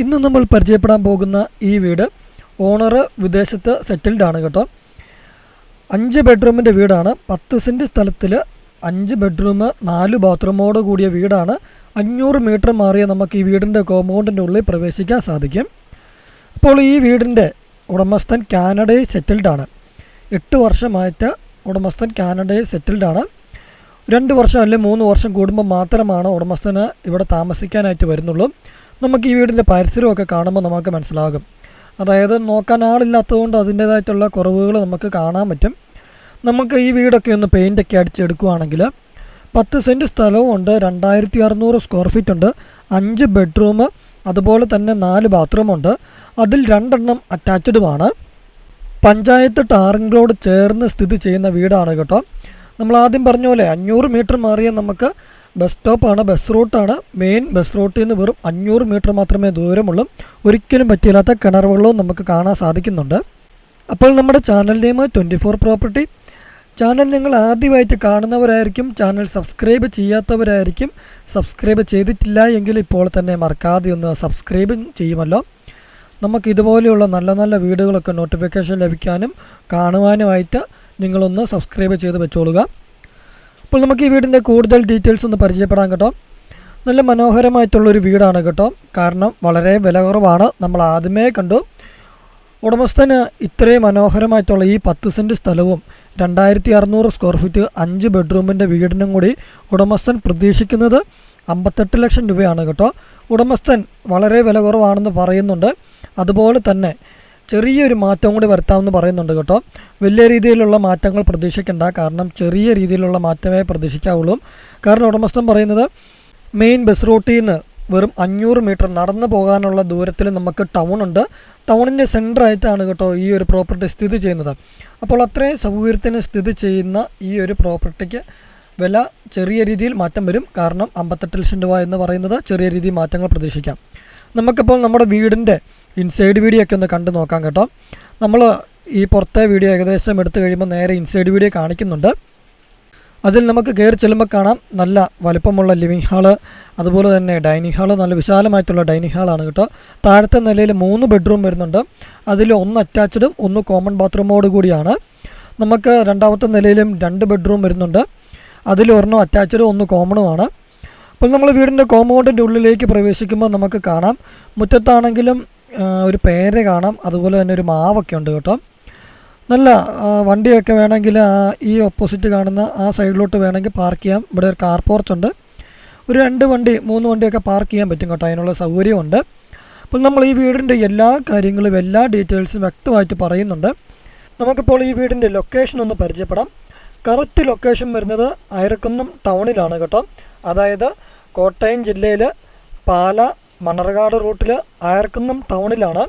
ഇന്ന് നമ്മൾ പരിചയപ്പെടാൻ പോകുന്ന ഈ വീട് ഓണർ വിദേശത്ത് സെറ്റിൽഡ് ആണ് കേട്ടോ. അഞ്ച് ബെഡ്റൂമിന്റെ വീടാണ്. പത്ത് സെന്റ് സ്ഥലത്തിൽ അഞ്ച് ബെഡ്റൂം നാല് ബാത്റൂമോട് കൂടിയ വീടാണ്. അഞ്ഞൂറ് മീറ്റർ മാറിയ നമുക്ക് ഈ വീടിന്റെ കോമ്പൗണ്ടിന്റെ ഉള്ളിൽ പ്രവേശിക്കാൻ സാധിക്കും. അപ്പോൾ ഈ വീടിന്റെ ഉടമസ്ഥൻ കാനഡയിൽ സെറ്റിൽഡ് ആണ്. എട്ട് വർഷമായിട്ട് ഉടമസ്ഥൻ കാനഡയിൽ സെറ്റിൽഡ് ആണ്. രണ്ട് വർഷം അല്ലെങ്കിൽ മൂന്ന് വർഷം കൂടുമ്പോൾ മാത്രമാണ് ഉടമസ്ഥന് ഇവിടെ താമസിക്കാനായിട്ട് വരുന്നുള്ളൂ. നമുക്ക് ഈ വീടിന്റെ പരിസരമൊക്കെ കാണുമ്പോൾ നമുക്ക് മനസ്സിലാകും. അതായത് നോക്കാൻ ആളില്ലാത്തതുകൊണ്ട് അതിന്റേതായിട്ടുള്ള കുറവുകൾ നമുക്ക് കാണാൻ പറ്റും. നമുക്ക് ഈ വീടൊക്കെ ഒന്ന് പെയിന്റൊക്കെ അടിച്ചെടുക്കുകയാണെങ്കിൽ പത്ത് സെന്റ് സ്ഥലവും ഉണ്ട് രണ്ടായിരത്തി അറുന്നൂറ് സ്ക്വയർ ഫീറ്റ് ഉണ്ട് അഞ്ച് ബെഡ്റൂം അതുപോലെ തന്നെ നാല് ബാത്റൂമുണ്ട് അതിൽ രണ്ടെണ്ണം അറ്റാച്ച്ഡുമാണ് പഞ്ചായത്ത് ടാറിംഗ് റോഡ് ചേർന്ന് സ്ഥിതി ചെയ്യുന്ന വീടാണ് കേട്ടോ. നമ്മൾ ആദ്യം പറഞ്ഞ പോലെ അഞ്ഞൂറ് മീറ്റർ മാറിയ നമുക്ക് ബസ് സ്റ്റോപ്പാണ് ബസ് റൂട്ടാണ് മെയിൻ ബസ് റൂട്ടിൽ നിന്ന് വെറും അഞ്ഞൂറ് മീറ്റർ മാത്രമേ ദൂരമുള്ളൂ. ഒരിക്കലും പറ്റിയില്ലാത്ത കിണർ വെള്ളവും നമുക്ക് കാണാൻ സാധിക്കുന്നുണ്ട്. അപ്പോൾ നമ്മുടെ channel name twenty four property channel നിങ്ങൾ ആദ്യമായിട്ട് കാണുന്നവരായിരിക്കും. ചാനൽ സബ്സ്ക്രൈബ് ചെയ്യാത്തവരായിരിക്കും. സബ്സ്ക്രൈബ് ചെയ്തിട്ടില്ല എങ്കിൽ ഇപ്പോൾ തന്നെ മറക്കാതെ ഒന്ന് സബ്സ്ക്രൈബ് ചെയ്യുമല്ലോ. നമുക്ക് ഇതുപോലെയുള്ള നല്ല നല്ല വീഡിയോകളൊക്കെ നോട്ടിഫിക്കേഷൻ ലഭിക്കാനും കാണുവാനുമായിട്ട് നിങ്ങളൊന്ന് സബ്സ്ക്രൈബ് ചെയ്ത് വെച്ചോളുക. അപ്പോൾ നമുക്ക് ഈ വീടിന്റെ കൂടുതൽ ഡീറ്റെയിൽസ് ഒന്ന് പരിചയപ്പെടാം കേട്ടോ. നല്ല മനോഹരമായിട്ടുള്ളൊരു വീടാണ് കേട്ടോ. കാരണം വളരെ വില കുറവാണ്. നമ്മൾ ആദ്യമേ കണ്ടു. ഉടമസ്ഥന് ഇത്രയും മനോഹരമായിട്ടുള്ള ഈ പത്ത് സെന്റ് സ്ഥലവും രണ്ടായിരത്തി അറുന്നൂറ് സ്ക്വയർ ഫീറ്റ് അഞ്ച് ബെഡ്റൂമിന്റെ വീടിനും കൂടി ഉടമസ്ഥൻ പ്രതീക്ഷിക്കുന്നത് അമ്പത്തെട്ട് ലക്ഷം രൂപയാണ് കേട്ടോ. ഉടമസ്ഥൻ വളരെ വില കുറവാണെന്ന് പറയുന്നുണ്ട്. അതുപോലെ തന്നെ ചെറിയൊരു മാറ്റം കൂടി വരുത്താമെന്ന് പറയുന്നുണ്ട് കേട്ടോ. വലിയ രീതിയിലുള്ള മാറ്റങ്ങൾ പ്രതീക്ഷിക്കേണ്ട. കാരണം ചെറിയ രീതിയിലുള്ള മാറ്റമേ പ്രതീക്ഷിക്കാവുള്ളൂ. കാരണം ഉടമസ്ഥൻ പറയുന്നത് മെയിൻ ബസ് റൂട്ടിൽ നിന്ന് വെറും അഞ്ഞൂറ് മീറ്റർ നടന്നു പോകാനുള്ള ദൂരത്തിൽ നമുക്ക് ടൗണുണ്ട് ടൗണിന്റെ സെന്ററായിട്ടാണ് കേട്ടോ ഈ ഒരു പ്രോപ്പർട്ടി സ്ഥിതി ചെയ്യുന്നത്. അപ്പോൾ അത്രയും സൗകര്യത്തിന് സ്ഥിതി ചെയ്യുന്ന ഈ ഒരു പ്രോപ്പർട്ടിക്ക് വില ചെറിയ രീതിയിൽ മാറ്റം വരും. കാരണം അമ്പത്തെട്ട് ലക്ഷം രൂപ എന്ന് പറയുന്നത് ചെറിയ രീതിയിൽ മാറ്റങ്ങൾ പ്രതീക്ഷിക്കാം. നമുക്കിപ്പോൾ നമ്മുടെ വീടിന്റെ ഇൻസൈഡ് വീഡിയോ ഒക്കെ ഒന്ന് കണ്ടു നോക്കാം കേട്ടോ. നമ്മൾ ഈ പുറത്തെ വീഡിയോ ഏകദേശം എടുത്തു കഴിയുമ്പോൾ നേരെ ഇൻസൈഡ് വീഡിയോ കാണിക്കുന്നുണ്ട്. അതിൽ നമുക്ക് കയറി ചെല്ലുമ്പോൾ കാണാം നല്ല വലുപ്പമുള്ള ലിവിങ് ഹാൾ അതുപോലെ തന്നെ ഡൈനിങ് ഹാൾ നല്ല വിശാലമായിട്ടുള്ള ഡൈനിങ് ഹാളാണ് കേട്ടോ. താഴത്തെ നിലയിൽ മൂന്ന് ബെഡ്റൂം വരുന്നുണ്ട്. അതിൽ ഒന്ന് അറ്റാച്ച്ഡും ഒന്ന് കോമൺ ബാത്റൂമോട് കൂടിയാണ്. നമുക്ക് രണ്ടാമത്തെ നിലയിലും രണ്ട് ബെഡ്റൂം വരുന്നുണ്ട്. അതിൽ ഒരെണ്ണം അറ്റാച്ച്ഡും ഒന്ന് കോമണുമാണ് അപ്പോൾ നമ്മൾ വീടിന്റെ കോമ്പൗണ്ടിന്റെ ഉള്ളിലേക്ക് പ്രവേശിക്കുമ്പോൾ നമുക്ക് കാണാം. മുറ്റത്താണെങ്കിലും ഒരു പേര കാണാം. അതുപോലെ തന്നെ ഒരു മാവൊക്കെ ഉണ്ട് കേട്ടോ. നല്ല വണ്ടിയൊക്കെ വേണമെങ്കിൽ ഈ ഓപ്പോസിറ്റ് കാണുന്ന ആ സൈഡിലോട്ട് വേണമെങ്കിൽ പാർക്ക് ചെയ്യാം. ഇവിടെ ഒരു കാർ പോർച്ച് ഉണ്ട്. ഒരു രണ്ട് വണ്ടി മൂന്ന് വണ്ടിയൊക്കെ പാർക്ക് ചെയ്യാൻ പറ്റും കേട്ടോ. അതിനുള്ള സൗകര്യമുണ്ട്. അപ്പോൾ നമ്മൾ ഈ വീടിന്റെ എല്ലാ കാര്യങ്ങളും എല്ലാ ഡീറ്റെയിൽസും വ്യക്തമായിട്ട് പറയുന്നുണ്ട്. നമുക്കിപ്പോൾ ഈ വീടിന്റെ ലൊക്കേഷൻ ഒന്ന് പരിചയപ്പെടാം. കറക്റ്റ് ലൊക്കേഷൻ വരുന്നത് അയർക്കുന്നം ടൗണിലാണ് കേട്ടോ. അതായത് കോട്ടയം ജില്ലയിൽ പാല മണർകാട് റൂട്ടിൽ അയർക്കുന്നം ടൗണിലാണ്.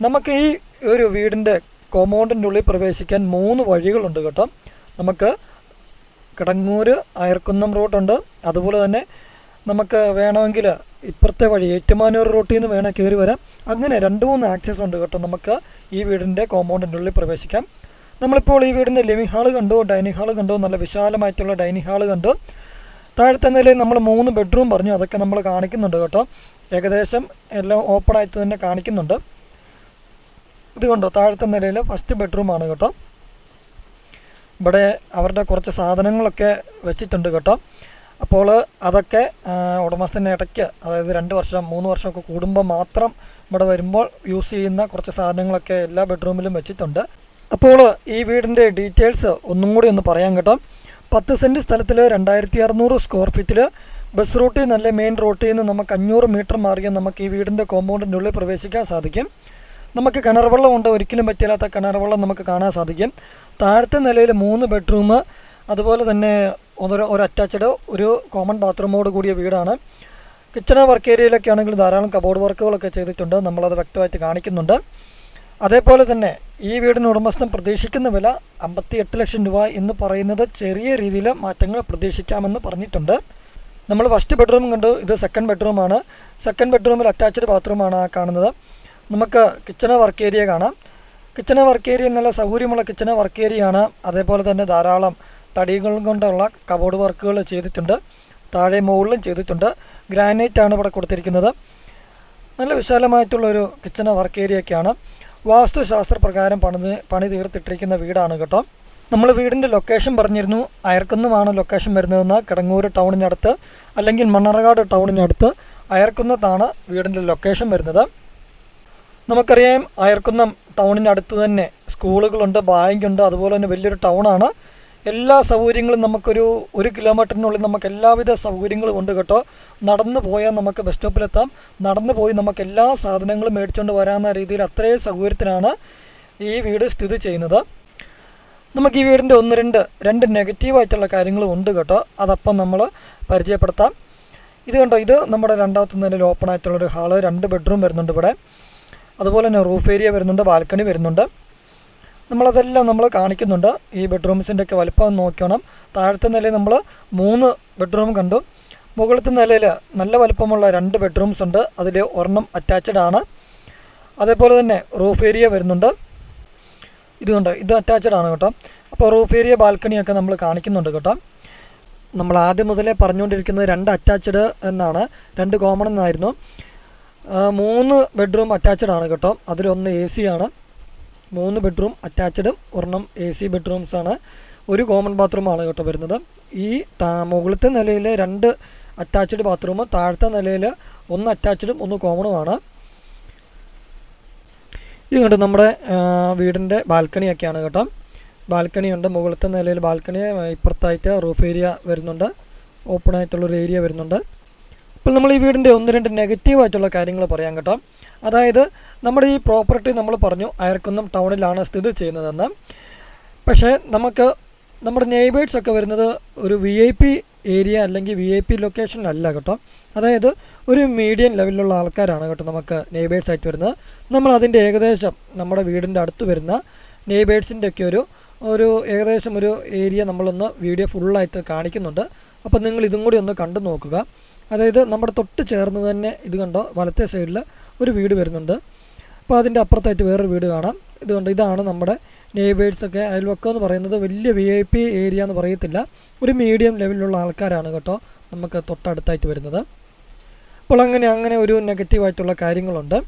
നമുക്ക് ഈ ഒരു വീടിന്റെ കോമ്പൗണ്ടിന്റെ ഉള്ളിൽ പ്രവേശിക്കാൻ മൂന്ന് വഴികളുണ്ട് കേട്ടോ. നമുക്ക് കിടങ്ങൂർ അയർക്കുന്നം റൂട്ടുണ്ട്. അതുപോലെ തന്നെ നമുക്ക് വേണമെങ്കിൽ ഇപ്പുറത്തെ വഴി ഏറ്റുമാനൂർ റൂട്ടിൽ നിന്ന് വേണേൽ കയറി വരാം. അങ്ങനെ രണ്ട് മൂന്ന് ആക്സസ് ഉണ്ട് കേട്ടോ നമുക്ക് ഈ വീടിന്റെ കോമ്പൗണ്ടിന്റെ ഉള്ളിൽ പ്രവേശിക്കാം. നമ്മളിപ്പോൾ ഈ വീടിന്റെ ലിവിംഗ് ഹാൾ കണ്ടു? ഡൈനിങ് ഹാൾ കണ്ടു? നല്ല വിശാലമായിട്ടുള്ള ഡൈനിങ് ഹാൾ കണ്ടു? താഴത്തെ നിലയിൽ നമ്മൾ മൂന്ന് ബെഡ്റൂം പറഞ്ഞു. അതൊക്കെ നമ്മൾ കാണിക്കുന്നുണ്ട് കേട്ടോ. ഏകദേശം എല്ലാം ഓപ്പൺ ആയിട്ട് തന്നെ കാണിക്കുന്നുണ്ട്. ഇതുകൊണ്ടോ കണ്ടോ? താഴത്തെ നിലയിൽ ഫസ്റ്റ് ബെഡ്റൂമാണ് കേട്ടോ. ഇവിടെ അവരുടെ കുറച്ച് സാധനങ്ങളൊക്കെ വെച്ചിട്ടുണ്ട് കേട്ടോ. അപ്പോൾ അതൊക്കെ ഉടമസ്ഥന്റെ ഇടയ്ക്ക് അതായത് രണ്ട് വർഷം മൂന്ന് വർഷമൊക്കെ കൂടുമ്പോൾ മാത്രം ഇവിടെ വരുമ്പോൾ യൂസ് ചെയ്യുന്ന കുറച്ച് സാധനങ്ങളൊക്കെ എല്ലാ ബെഡ്റൂമിലും വെച്ചിട്ടുണ്ട്. അപ്പോൾ ഈ വീടിന്റെ ഡീറ്റെയിൽസ് ഒന്നും കൂടി ഒന്ന് പറയാം കേട്ടോ. പത്ത് സെന്റ് സ്ഥലത്തിൽ രണ്ടായിരത്തി അറുന്നൂറ് സ്ക്വയർ ഫീറ്റിൽ ബസ് റൂട്ടിൽ നല്ല മെയിൻ റൂട്ടിൽ നിന്ന് നമുക്ക് അഞ്ഞൂറ് മീറ്റർ മാറിയ നമുക്ക് ഈ വീടിന്റെ കോമ്പൗണ്ടിന്റെ ഉള്ളിൽ പ്രവേശിക്കാൻ സാധിക്കും. നമുക്ക് കിണർ വെള്ളമുണ്ട് ഒരിക്കലും പറ്റില്ലാത്ത കിണർ വെള്ളം നമുക്ക് കാണാൻ സാധിക്കും. താഴത്തെ നിലയിൽ മൂന്ന് ബെഡ്റൂം അതുപോലെ തന്നെ ഒരു ഒരു അറ്റാച്ച്ഡ് ഒരു കോമൺ ബാത്റൂമോട് കൂടിയ വീടാണ്. കിച്ചണ വർക്ക് ഏരിയയിലൊക്കെ ആണെങ്കിൽ ധാരാളം കബോർഡ് വർക്കുകളൊക്കെ ചെയ്തിട്ടുണ്ട്. നമ്മളത് വ്യക്തമായിട്ട് കാണിക്കുന്നുണ്ട്. അതേപോലെ തന്നെ ഈ വീടിന് ഉടമസ്ഥൻ പ്രതീക്ഷിക്കുന്ന വില അമ്പത്തി എട്ട് ലക്ഷം രൂപ എന്ന് പറയുന്നത് ചെറിയ രീതിയിൽ മാറ്റങ്ങൾ പ്രതീക്ഷിക്കാമെന്ന് പറഞ്ഞിട്ടുണ്ട്. നമ്മൾ ഫസ്റ്റ് ബെഡ്റൂം കണ്ടു. ഇത് സെക്കൻഡ് ബെഡ്റൂമാണ് സെക്കൻഡ് ബെഡ്റൂമിൽ അറ്റാച്ച്ഡ് ബാത്റൂമാണ് കാണുന്നത്. നമുക്ക് കിച്ചണ വർക്ക് ഏരിയ കാണാം. കിച്ചണ വർക്ക് ഏരിയ നല്ല സൗകര്യമുള്ള കിച്ചണ വർക്ക് ഏരിയയാണ് അതേപോലെ തന്നെ ധാരാളം തടികൾ കൊണ്ടുള്ള കബോർഡ് വർക്കുകൾ ചെയ്തിട്ടുണ്ട്. താഴെ മുകളിലും ചെയ്തിട്ടുണ്ട്. ഗ്രാനൈറ്റ് ആണ് ഇവിടെ കൊടുത്തിരിക്കുന്നത്. നല്ല വിശാലമായിട്ടുള്ളൊരു കിച്ചണ വർക്ക് ഏരിയയൊക്കെയാണ് വാസ്തുശാസ്ത്ര പ്രകാരം പണിത് പണി തീർത്തിട്ടിരിക്കുന്ന വീടാണ് കേട്ടോ. നമ്മൾ വീടിന്റെ ലൊക്കേഷൻ പറഞ്ഞിരുന്നു. അയർക്കുന്നമാണ് ലൊക്കേഷൻ വരുന്നതെന്ന് കിടങ്ങൂർ ടൗണിനടുത്ത് അല്ലെങ്കിൽ മണ്ണറകാട് ടൗണിനടുത്ത് അയർക്കുന്നത്താണ് വീടിന്റെ ലൊക്കേഷൻ വരുന്നത്. നമുക്കറിയാം അയർക്കുന്നം ടൗണിനടുത്ത് തന്നെ സ്കൂളുകളുണ്ട് ബാങ്കുണ്ട് അതുപോലെ തന്നെ വലിയൊരു ടൗണാണ്. എല്ലാ സൗകര്യങ്ങളും നമുക്കൊരു ഒരു കിലോമീറ്ററിനുള്ളിൽ നമുക്ക് എല്ലാവിധ സൗകര്യങ്ങളും ഉണ്ട് കേട്ടോ. നടന്നു പോയാൽ നമുക്ക് ബസ് സ്റ്റോപ്പിലെത്താം നടന്നു പോയി നമുക്ക് എല്ലാ സാധനങ്ങളും മേടിച്ചുകൊണ്ട് വരാവുന്ന രീതിയിൽ അത്രയും സൗകര്യത്തിനാണ് ഈ വീട് സ്ഥിതി ചെയ്യുന്നത്. നമുക്ക് ഈ വീടിന്റെ ഒന്ന് രണ്ട് രണ്ട് നെഗറ്റീവായിട്ടുള്ള കാര്യങ്ങളും ഉണ്ട് കേട്ടോ. അതപ്പം നമ്മൾ പരിചയപ്പെടുത്താം. ഇത് കണ്ടോ ഇത് നമ്മുടെ രണ്ടാമത്തെ നിലയിൽ ഓപ്പൺ ആയിട്ടുള്ളൊരു ഹാൾ രണ്ട് ബെഡ്റൂം വരുന്നുണ്ട് ഇവിടെ. അതുപോലെ തന്നെ റൂഫ് ഏരിയ വരുന്നുണ്ട് ബാൽക്കണി വരുന്നുണ്ട്. നമ്മളതെല്ലാം നമ്മൾ കാണിക്കുന്നുണ്ട്. ഈ ബെഡ്റൂംസിന്റെ ഒക്കെ വലിപ്പം നോക്കണം താഴത്തെ നിലയിൽ നമ്മൾ മൂന്ന് ബെഡ്റൂം കണ്ടു. മുകളിലത്തെ നിലയിൽ നല്ല വലിപ്പമുള്ള രണ്ട് ബെഡ്റൂംസ് ഉണ്ട്. അതിൽ ഒരെണ്ണം അറ്റാച്ച്ഡ് ആണ്. അതേപോലെ തന്നെ റൂഫ് ഏരിയ വരുന്നുണ്ട്. ഇതുകൊണ്ട് ഇത് അറ്റാച്ച്ഡ് ആണ് കേട്ടോ. അപ്പോൾ റൂഫ് ഏരിയ ബാൽക്കണിയൊക്കെ നമ്മൾ കാണിക്കുന്നുണ്ട് കേട്ടോ. നമ്മൾ ആദ്യം മുതലേ പറഞ്ഞുകൊണ്ടിരിക്കുന്നത് രണ്ട് അറ്റാച്ച്ഡ് എന്നാണ്. രണ്ട് കോമൺ എന്നായിരുന്നു. മൂന്ന് ബെഡ്റൂം അറ്റാച്ച്ഡ് ആണ് കേട്ടോ. അതിലൊന്ന് എ സി ആണ്. മൂന്ന് ബെഡ്റൂം അറ്റാച്ച്ഡും ഒരെണ്ണം എ സി ബെഡ്റൂംസാണ് ഒരു കോമൺ ബാത്റൂമാണ് കേട്ടോ വരുന്നത്. ഈ താ മുകളിലത്തെ നിലയിൽ രണ്ട് അറ്റാച്ച്ഡ് ബാത്റൂം താഴത്തെ നിലയിൽ ഒന്ന് അറ്റാച്ച്ഡും ഒന്ന് കോമണുമാണ് ഇത് കണ്ട് നമ്മുടെ വീടിന്റെ ബാൽക്കണിയൊക്കെയാണ് കേട്ടോ. ബാൽക്കണി ഉണ്ട്. മുകളിലത്തെ നിലയിൽ ബാൽക്കണി ഇപ്പുറത്തായിട്ട് റൂഫ് ഏരിയ വരുന്നുണ്ട്. ഓപ്പൺ ആയിട്ടുള്ളൊരു ഏരിയ വരുന്നുണ്ട്. അപ്പോൾ നമ്മൾ ഈ വീടിന്റെ ഒന്ന് രണ്ട് നെഗറ്റീവ് ആയിട്ടുള്ള കാര്യങ്ങൾ പറയാം കേട്ടോ. അതായത് നമ്മുടെ ഈ പ്രോപ്പർട്ടി നമ്മൾ പറഞ്ഞു അയർക്കുന്നം ടൗണിലാണ് സ്ഥിതി ചെയ്യുന്നതെന്ന്. പക്ഷേ നമുക്ക് നമ്മുടെ നെയ്ബേഴ്സൊക്കെ വരുന്നത് ഒരു വി ഐ പി ഏരിയ അല്ലെങ്കിൽ വി ഐ പി ലൊക്കേഷനിലല്ല കേട്ടോ. അതായത് ഒരു മീഡിയം ലെവലിലുള്ള ആൾക്കാരാണ് കേട്ടോ നമുക്ക് നെയ്ബേഴ്സ് ആയിട്ട് വരുന്നത്. നമ്മൾ അതിന്റെ ഏകദേശം നമ്മുടെ വീടിന്റെ അടുത്ത് വരുന്ന നെയ്ബേഴ്സിന്റെയൊക്കെ ഒരു ഒരു ഏകദേശം ഒരു ഏരിയ നമ്മളൊന്ന് വീഡിയോ ഫുള്ളായിട്ട് കാണിക്കുന്നുണ്ട്. അപ്പോൾ നിങ്ങൾ ഇതും കൂടി ഒന്ന് കണ്ടു നോക്കുക. അതായത് നമ്മുടെ തൊട്ട് ചേർന്ന് തന്നെ ഇത് കണ്ടോ? വലത്തെ സൈഡിൽ ഒരു വീട് വരുന്നുണ്ട്. അപ്പോൾ അതിന്റെ അപ്പുറത്തായിട്ട് വേറൊരു വീട് കാണാം. ഇതുകൊണ്ട് ഇതാണ് നമ്മുടെ നെയ്ബേഴ്സൊക്കെ അയൽവക്കം എന്ന് പറയുന്നത് വലിയ വി ഐ പി ഏരിയ എന്ന് പറയത്തില്ല. ഒരു മീഡിയം ലെവലിലുള്ള ആൾക്കാരാണ് കേട്ടോ നമുക്ക് തൊട്ടടുത്തായിട്ട് വരുന്നത്. അപ്പോൾ അങ്ങനെ അങ്ങനെ ഒരു നെഗറ്റീവായിട്ടുള്ള കാര്യങ്ങളുണ്ട്.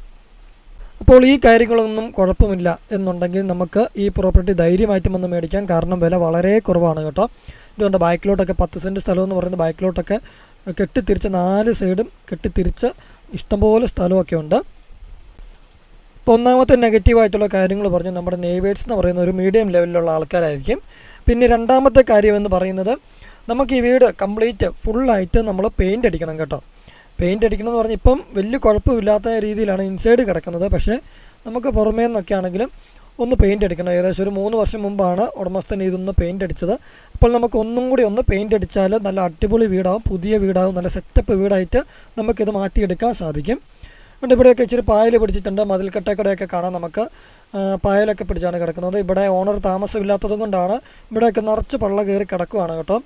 അപ്പോൾ ഈ കാര്യങ്ങളൊന്നും കുഴപ്പമില്ല എന്നുണ്ടെങ്കിൽ നമുക്ക് ഈ പ്രോപ്പർട്ടി ധൈര്യമായിട്ടും വന്ന് മേടിക്കാം. കാരണം വില വളരെ കുറവാണ് കേട്ടോ. ഇതുകൊണ്ട് ബാക്കിലോട്ടൊക്കെ പത്ത് സെന്റ് സ്ഥലം എന്ന് പറയുന്നത് ബാക്കിലോട്ടൊക്കെ കെട്ടിത്തിരിച്ച് നാല് സൈഡും കെട്ടിത്തിരിച്ച് ഇഷ്ടംപോലെ സ്ഥലമൊക്കെ ഉണ്ട്. ഇപ്പോൾ ഒന്നാമത്തെ നെഗറ്റീവായിട്ടുള്ള കാര്യങ്ങൾ പറഞ്ഞു നമ്മുടെ നെയ്ബേഴ്സ് എന്ന് പറയുന്ന ഒരു മീഡിയം ലെവലിലുള്ള ആൾക്കാരായിരിക്കും. പിന്നെ രണ്ടാമത്തെ കാര്യം എന്ന് പറയുന്നത് നമുക്ക് ഈ വീട് കംപ്ലീറ്റ് ഫുള്ളായിട്ട് നമ്മൾ പെയിന്റ് അടിക്കണം കേട്ടോ. പെയിന്റ് അടിക്കണം എന്ന് പറഞ്ഞാൽ ഇപ്പം വലിയ കുഴപ്പമില്ലാത്ത രീതിയിലാണ് ഇൻസൈഡ് കിടക്കുന്നത്. പക്ഷേ നമുക്ക് പുറമേ നിന്നൊക്കെ ആണെങ്കിലും ഒന്ന് പെയിന്റ് അടിക്കണം ഏകദേശം ഒരു മൂന്ന് വർഷം മുമ്പാണ് ഉടമസ്ഥൻ ഇതൊന്ന് പെയിന്റ് അടിച്ചത്. അപ്പോൾ നമുക്ക് ഒന്നും കൂടി ഒന്ന് പെയിന്റ് അടിച്ചാൽ നല്ല അടിപൊളി വീടാവും പുതിയ വീടാവും നല്ല സെറ്റപ്പ് വീടായിട്ട് നമുക്കിത് മാറ്റിയെടുക്കാൻ സാധിക്കും. അതുകൊണ്ട് ഇവിടെയൊക്കെ ഇച്ചിരി പായൽ പിടിച്ചിട്ടുണ്ട്. മതിൽക്കെട്ടക്കടയൊക്കെ കാണാം നമുക്ക്. പായലൊക്കെ പിടിച്ചാണ് കിടക്കുന്നത്. ഇവിടെ ഓണർ താമസമില്ലാത്തത് കൊണ്ടാണ് ഇവിടെയൊക്കെ നിറച്ച് പള്ള കയറി കിടക്കുവാണ് കേട്ടോ.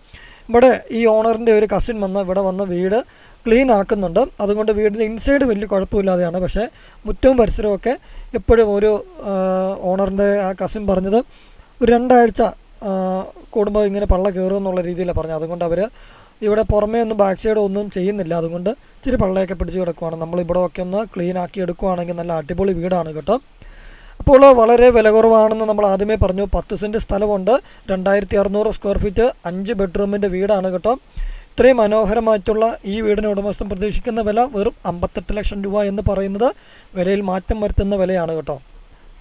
ഇവിടെ ഈ ഓണറിന്റെ ഒരു കസിൻ വന്ന് ഇവിടെ വന്ന് വീട് ക്ലീൻ ആക്കുന്നുണ്ട്. അതുകൊണ്ട് വീടിന്റെ ഇൻസൈഡ് വലിയ കുഴപ്പമില്ലാതെയാണ്. പക്ഷേ മുറ്റവും പരിസരവും ഒക്കെ എപ്പോഴും ഒരു ഓണറിന്റെ ആ കസിൻ പറഞ്ഞത് ഒരു രണ്ടാഴ്ച കൂടുമ്പോൾ ഇങ്ങനെ പള്ള കയറും എന്നുള്ള രീതിയിലാണ് പറഞ്ഞത്. അതുകൊണ്ട് അവർ ഇവിടെ പുറമേ ഒന്നും ബാക്ക് സൈഡ് ഒന്നും ചെയ്യുന്നില്ല. അതുകൊണ്ട് ഇച്ചിരി പള്ളയൊക്കെ പിടിച്ച് കിടക്കുവാണ്. നമ്മൾ ഇവിടെ ഒക്കെ ഒന്ന് ക്ലീൻ ആക്കി എടുക്കുവാണെങ്കിൽ നല്ല അടിപൊളി വീടാണ് കേട്ടോ. അപ്പോൾ വളരെ വില കുറവാണെന്ന് നമ്മൾ ആദ്യമേ പറഞ്ഞു. പത്ത് സെന്റ് സ്ഥലമുണ്ട്. രണ്ടായിരത്തി അറുന്നൂറ് സ്ക്വയർ ഫീറ്റ് അഞ്ച് ബെഡ്റൂമിന്റെ വീടാണ് കേട്ടോ. ഇത്രയും മനോഹരമായിട്ടുള്ള ഈ വീടിന് ഉടമസ്ഥൻ പ്രതീക്ഷിക്കുന്ന വില വെറും അമ്പത്തെട്ട് ലക്ഷം രൂപ എന്ന് പറയുന്നത് വിലയിൽ മാറ്റം വരുത്തുന്ന വിലയാണ് കേട്ടോ.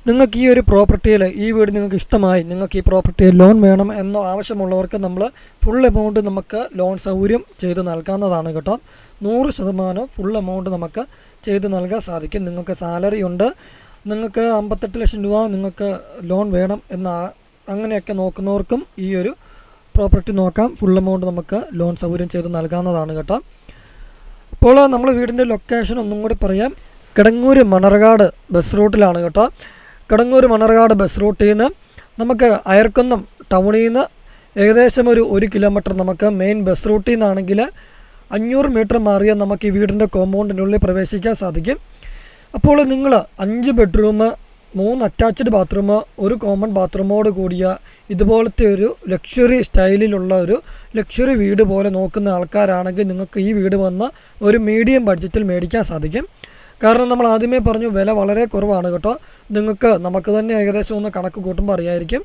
നിങ്ങൾക്ക് ഈ ഒരു പ്രോപ്പർട്ടിയിൽ ഈ വീട് നിങ്ങൾക്ക് ഇഷ്ടമായി നിങ്ങൾക്ക് ഈ പ്രോപ്പർട്ടിയിൽ ലോൺ വേണം എന്നോ ആവശ്യമുള്ളവർക്ക് നമ്മൾ ഫുൾ എമൗണ്ട് നമുക്ക് ലോൺ സൗകര്യം ചെയ്ത് നൽകാവുന്നതാണ് കേട്ടോ. നൂറ് ശതമാനം ഫുൾ എമൗണ്ട് നമുക്ക് ചെയ്ത് നൽകാൻ സാധിക്കും. നിങ്ങൾക്ക് സാലറി ഉണ്ട്. നിങ്ങൾക്ക് അമ്പത്തെട്ട് ലക്ഷം രൂപ നിങ്ങൾക്ക് ലോൺ വേണം എന്ന അങ്ങനെയൊക്കെ നോക്കുന്നവർക്കും ഈ ഒരു പ്രോപ്പർട്ടി നോക്കാം. ഫുൾ എമൗണ്ട് നമുക്ക് ലോൺ സൗകര്യം ചെയ്ത് നൽകാവുന്നതാണ് കേട്ടോ. അപ്പോൾ നമ്മൾ വീടിന്റെ ലൊക്കേഷൻ ഒന്നും കൂടി പറയാം. കിടങ്ങൂർ മണർകാട് ബസ് റൂട്ടിലാണ് കേട്ടോ. കിടങ്ങൂർ മണർകാട് ബസ് റൂട്ടിൽ നിന്ന് നമുക്ക് അയർക്കുന്നം ടൗണിൽ നിന്ന് ഏകദേശം ഒരു ഒരു കിലോമീറ്റർ നമുക്ക് മെയിൻ ബസ് റൂട്ടിൽ നിന്നാണെങ്കിൽ അഞ്ഞൂറ് മീറ്റർ മാറിയാൽ നമുക്ക് ഈ വീടിന്റെ കോമ്പൗണ്ടിനുള്ളിൽ പ്രവേശിക്കാൻ സാധിക്കും. അപ്പോൾ നിങ്ങൾ അഞ്ച് ബെഡ്റൂം മൂന്ന് അറ്റാച്ച്ഡ് ബാത്റൂം ഒരു കോമൺ ബാത്റൂമോട് കൂടിയ ഇതുപോലത്തെ ഒരു ലക്ഷറി സ്റ്റൈലിലുള്ള ഒരു ലക്ഷറി വീട് പോലെ നോക്കുന്ന ആൾക്കാരാണെങ്കിൽ നിങ്ങൾക്ക് ഈ വീട് വന്ന് ഒരു മീഡിയം ബഡ്ജറ്റിൽ മേടിക്കാൻ സാധിക്കും. കാരണം നമ്മൾ ആദ്യമേ പറഞ്ഞു വില വളരെ കുറവാണ് കേട്ടോ. നിങ്ങൾക്ക് നമുക്ക് തന്നെ ഏകദേശം ഒന്ന് കണക്ക് കൂട്ടുമ്പോൾ അറിയായിരിക്കും.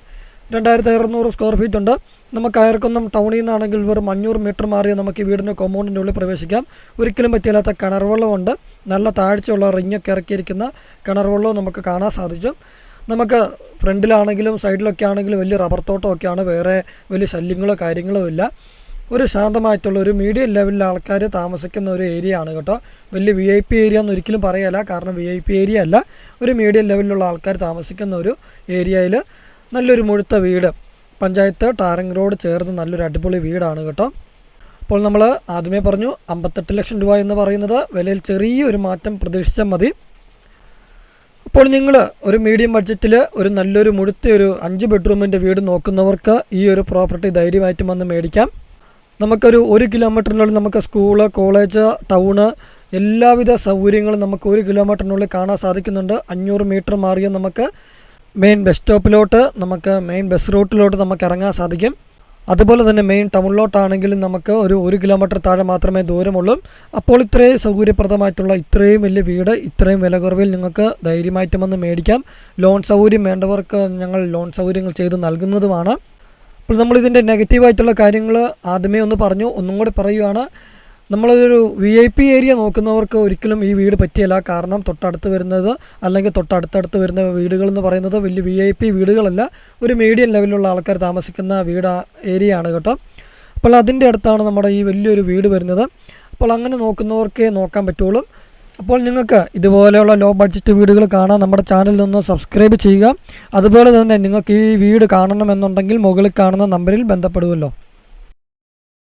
രണ്ടായിരത്തി അറുന്നൂറ് സ്ക്വയർ ഫീറ്റ് ഉണ്ട്. നമുക്ക് അയർക്കുന്നം ടൗണിൽ നിന്നാണെങ്കിൽ വെറും അഞ്ഞൂറ് മീറ്റർ മാറിയ നമുക്ക് ഈ വീടിന്റെ കോമ്പൗണ്ടിന്റെ ഉള്ളിൽ പ്രവേശിക്കാം. ഒരിക്കലും പറ്റിയില്ലാത്ത കിണർ വെള്ളമുണ്ട് നല്ല താഴ്ചയുള്ള റിങ്ങൊക്കെ ഇറക്കിയിരിക്കുന്ന കിണർ വെള്ളവും നമുക്ക് കാണാൻ സാധിച്ചു. നമുക്ക് ഫ്രണ്ടിലാണെങ്കിലും സൈഡിലൊക്കെ ആണെങ്കിലും വലിയ റബ്ബർ തോട്ടമൊക്കെയാണ്. വേറെ വലിയ ശല്യങ്ങളോ കാര്യങ്ങളോ ഇല്ല. ഒരു ശാന്തമായിട്ടുള്ള ഒരു മീഡിയം ലെവലിലെ ആൾക്കാർ താമസിക്കുന്ന ഒരു ഏരിയ ആണ് കേട്ടോ. വലിയ വി ഐ പി ഏരിയ എന്ന് ഒരിക്കലും പറയല്ല. കാരണം വി ഐ പി ഏരിയ അല്ല. ഒരു മീഡിയം ലെവലിലുള്ള ആൾക്കാർ താമസിക്കുന്ന ഒരു ഏരിയയിൽ നല്ലൊരു മുഴുത്ത വീട്. പഞ്ചായത്ത് ടാറിംഗ് റോഡ് ചേർന്ന് നല്ലൊരു അടിപൊളി വീടാണ് കേട്ടോ. അപ്പോൾ നമ്മൾ ആദ്യമേ പറഞ്ഞു അമ്പത്തെട്ട് ലക്ഷം രൂപ എന്ന് പറയുന്നത് വിലയിൽ ചെറിയൊരു മാറ്റം പ്രതീക്ഷിച്ചാൽ മതി. അപ്പോൾ നിങ്ങൾ ഒരു മീഡിയം ബഡ്ജറ്റിൽ ഒരു നല്ലൊരു മുഴുത്ത ഒരു അഞ്ച് ബെഡ്റൂമിന്റെ വീട് നോക്കുന്നവർക്ക് ഈ ഒരു പ്രോപ്പർട്ടി ധൈര്യമായിട്ട് വന്ന് മേടിക്കാം. നമുക്കൊരു ഒരു കിലോമീറ്ററിനുള്ളിൽ നമുക്ക് സ്കൂൾ കോളേജ് ടൗണ് എല്ലാവിധ സൗകര്യങ്ങളും നമുക്ക് ഒരു കിലോമീറ്ററിനുള്ളിൽ കാണാൻ സാധിക്കുന്നുണ്ട്. അഞ്ഞൂറ് മീറ്റർ മാറിയ നമുക്ക് മെയിൻ ബസ് സ്റ്റോപ്പിലോട്ട് നമുക്ക് മെയിൻ ബസ് റൂട്ടിലോട്ട് നമുക്ക് ഇറങ്ങാൻ സാധിക്കും. അതുപോലെ തന്നെ മെയിൻ ടൗണിലോട്ടാണെങ്കിലും നമുക്ക് ഒരു ഒരു കിലോമീറ്റർ താഴെ മാത്രമേ ദൂരമുള്ളൂ. അപ്പോൾ ഇത്രയും സൗകര്യപ്രദമായിട്ടുള്ള ഇത്രയും വലിയ വീട് ഇത്രയും വില കുറവിൽ നിങ്ങൾക്ക് ധൈര്യമായിട്ട് വന്ന് മേടിക്കാം. ലോൺ സൗകര്യം വേണ്ടവർക്ക് ഞങ്ങൾ ലോൺ സൗകര്യങ്ങൾ ചെയ്ത് നൽകുന്നതുമാണ്. അപ്പോൾ നമ്മളിതിന്റെ നെഗറ്റീവായിട്ടുള്ള കാര്യങ്ങൾ ആദ്യമേ ഒന്ന് പറഞ്ഞു. ഒന്നും കൂടി പറയുകയാണ് നമ്മളൊരു വി ഐ പി ഏരിയ നോക്കുന്നവർക്ക് ഒരിക്കലും ഈ വീട് പറ്റിയല്ല. കാരണം തൊട്ടടുത്ത് വരുന്നത് അല്ലെങ്കിൽ തൊട്ടടുത്തടുത്ത് വരുന്ന വീടുകൾ എന്ന് പറയുന്നത് വലിയ വി ഐ പി വീടുകളല്ല. ഒരു മീഡിയം ലെവലിലുള്ള ആൾക്കാർ താമസിക്കുന്ന വീട് ഏരിയ ആണ് കേട്ടോ. അപ്പോൾ അതിന്റെ അടുത്താണ് നമ്മുടെ ഈ വലിയൊരു വീട് വരുന്നത്. അപ്പോൾ അങ്ങനെ നോക്കുന്നവർക്കേ നോക്കാൻ പറ്റുള്ളൂ. അപ്പോൾ നിങ്ങൾക്ക് ഇതുപോലെയുള്ള ലോ ബഡ്ജറ്റ് വീടുകൾ കാണാൻ നമ്മുടെ ചാനലിൽ ഒന്ന് സബ്സ്ക്രൈബ് ചെയ്യുക. അതുപോലെ തന്നെ നിങ്ങൾക്ക് ഈ വീട് കാണണമെന്നുണ്ടെങ്കിൽ മുകളിൽ കാണുന്ന നമ്പറിൽ ബന്ധപ്പെടുമല്ലോ